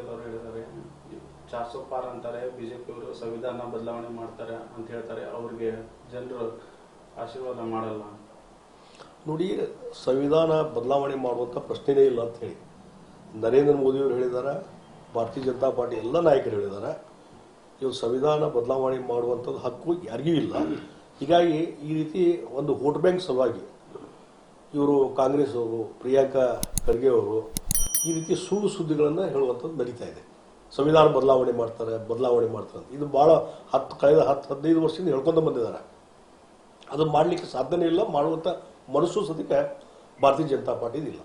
ಎಲ್ಲರೂ ಹೇಳಿದ್ದಾರೆ ಚಾರ್ಸೋ ಪಾರ್ ಅಂತಾರೆ ಬಿಜೆಪಿ ಅವರು ಸಂವಿಧಾನ ಬದಲಾವಣೆ ಮಾಡ್ತಾರೆ ಅಂತ ಹೇಳ್ತಾರೆ, ಅವ್ರಿಗೆ ಜನರು ಆಶೀರ್ವಾದ ಮಾಡಲ್ಲ. ನೋಡಿ, ಸಂವಿಧಾನ ಬದಲಾವಣೆ ಮಾಡುವಂಥ ಪ್ರಶ್ನೆನೇ ಇಲ್ಲ ಅಂತ ಹೇಳಿ. ನರೇಂದ್ರ ಮೋದಿಯವರು ಹೇಳಿದ್ದಾರೆ ಭಾರತೀಯ ಜನತಾ ಪಾರ್ಟಿ ಎಲ್ಲ ನಾಯಕರು ಹೇಳಿದ್ದಾರೆ ಇವರು ಸಂವಿಧಾನ ಬದಲಾವಣೆ ಮಾಡುವಂಥದ್ದು ಹಕ್ಕು ಯಾರಿಗೂ ಇಲ್ಲ. ಹೀಗಾಗಿ ಈ ರೀತಿ ಒಂದು ವೋಟ್ ಬ್ಯಾಂಕ್ ಸಲುವಾಗಿ ಇವರು ಕಾಂಗ್ರೆಸ್ ಅವರು, ಪ್ರಿಯಾಂಕಾ ಖರ್ಗೆ ಅವರು ಈ ರೀತಿ ಸುಳ್ಳು ಸುದ್ದಿಗಳನ್ನು ಹೇಳುವಂಥದ್ದು ನಡೀತಾ ಇದೆ. ಸಂವಿಧಾನ ಬದಲಾವಣೆ ಮಾಡ್ತಾರೆ ಬದಲಾವಣೆ ಮಾಡ್ತಾರೆ ಇದು ಭಾಳ ಹತ್ತು, ಕಳೆದ ಹತ್ತು, ಹದಿನೈದು ವರ್ಷದಿಂದ ಹೇಳ್ಕೊಂಡು ಬಂದಿದ್ದಾರೆ. ಅದು ಮಾಡಲಿಕ್ಕೆ ಸಾಧ್ಯನೇ ಇಲ್ಲ ಮಾಡುವಂಥ ಮನಸ್ಸು ಸದ್ಯಕ್ಕೆ ಭಾರತೀಯ ಜನತಾ ಪಾರ್ಟಿದಿಲ್ಲ